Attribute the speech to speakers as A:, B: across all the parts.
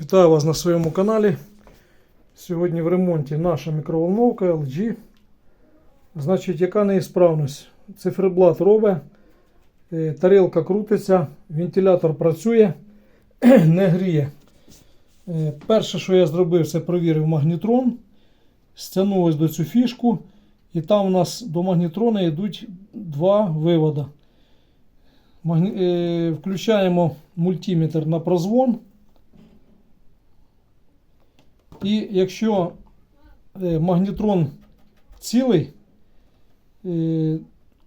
A: Вітаю вас на своєму каналі. Сьогодні в ремонті наша мікроволновка LG. Значить, яка неісправність? Циферблат робить, е, тарілка крутиться, вентилятор працює, не гріє. Е, Перше, що я зробив, це провірив магнітрон. Стягнув ось до цю фішку. І там у нас до магнітрона йдуть два виводи. Е, Включаємо мультиметр на прозвон. І якщо е, магнітрон цілий, е,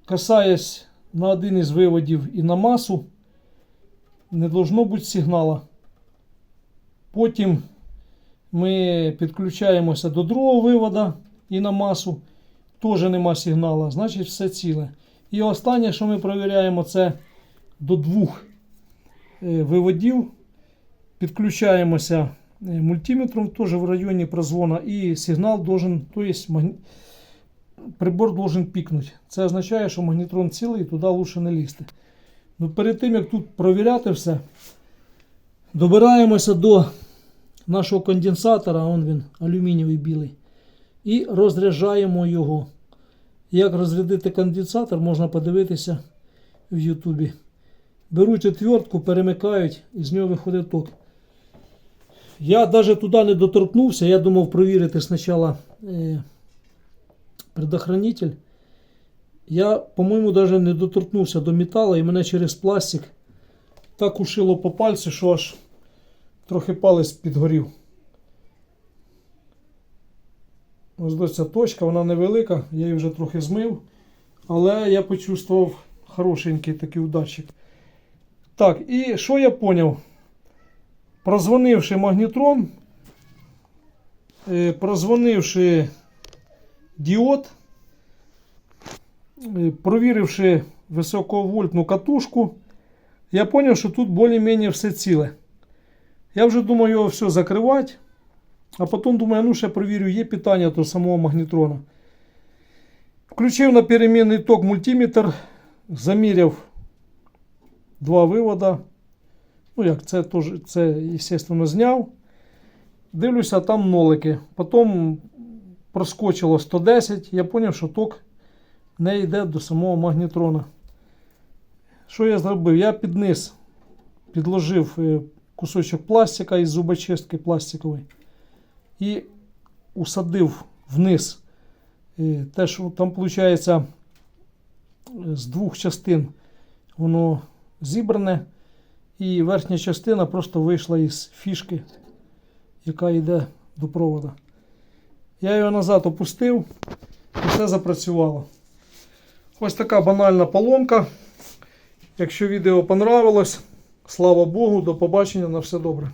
A: касаясь на один із виводів і на масу, не должно бути сигнала. Потім ми підключаємося до другого вивода і на масу. Теж нема сигнала, значить все ціле. І останнє, що ми перевіряємо, це до двох е, виводів. Підключаємося мультиметром теж в районі прозвона і сигнал должен, то есть магні... прибор должен пікнути. Це означає, що магнітрон цілий і туди лучше не лізти. Ну, перед тим як тут провіряти все, добираємося до нашого конденсатора, он він алюмінієвий білий, і розряджаємо його. Як розрядити конденсатор, можна подивитися в Ютубі. Беруть отвертку, перемикають, і з нього виходить ток. Я навіть туди не доторкнувся. Я думав провірити спочатку е, предохранитель. Я, по-моєму, навіть не доторкнувся до металу і мене через пластик так ушило по пальцю, що аж трохи палець підгорів. Ось до ця точка, вона невелика, я її вже трохи змив. Але я почувствував хорошенький такий ударчик. Так, і що я зрозумів? Прозвонивши магнітрон, е, прозвонивши діод, е, провіривши високовольтну катушку, я зрозумів, що тут більш-менш все ціле. Я вже думаю його все закривати, а потім думаю, ну ще провірю, є питання до самого магнітрона. Включив на перемінний ток мультиметр, заміряв два вивода. Ну, як це теж, це, естественно, зняв. Дивлюся, там нолики. Потім проскочило 110. Я зрозумів, що ток не йде до самого магнітрона. Що я зробив? Я під низ підложив е, кусочок пластика із зубочистки пластикової і усадив вниз. е, Те, що там, виходить, з двох частин воно зібране. І верхня частина просто вийшла із фішки, яка йде до провода. Я його назад опустив і все запрацювало. Ось така банальна поломка. Якщо відео понравилось, слава Богу, до побачення на все добре.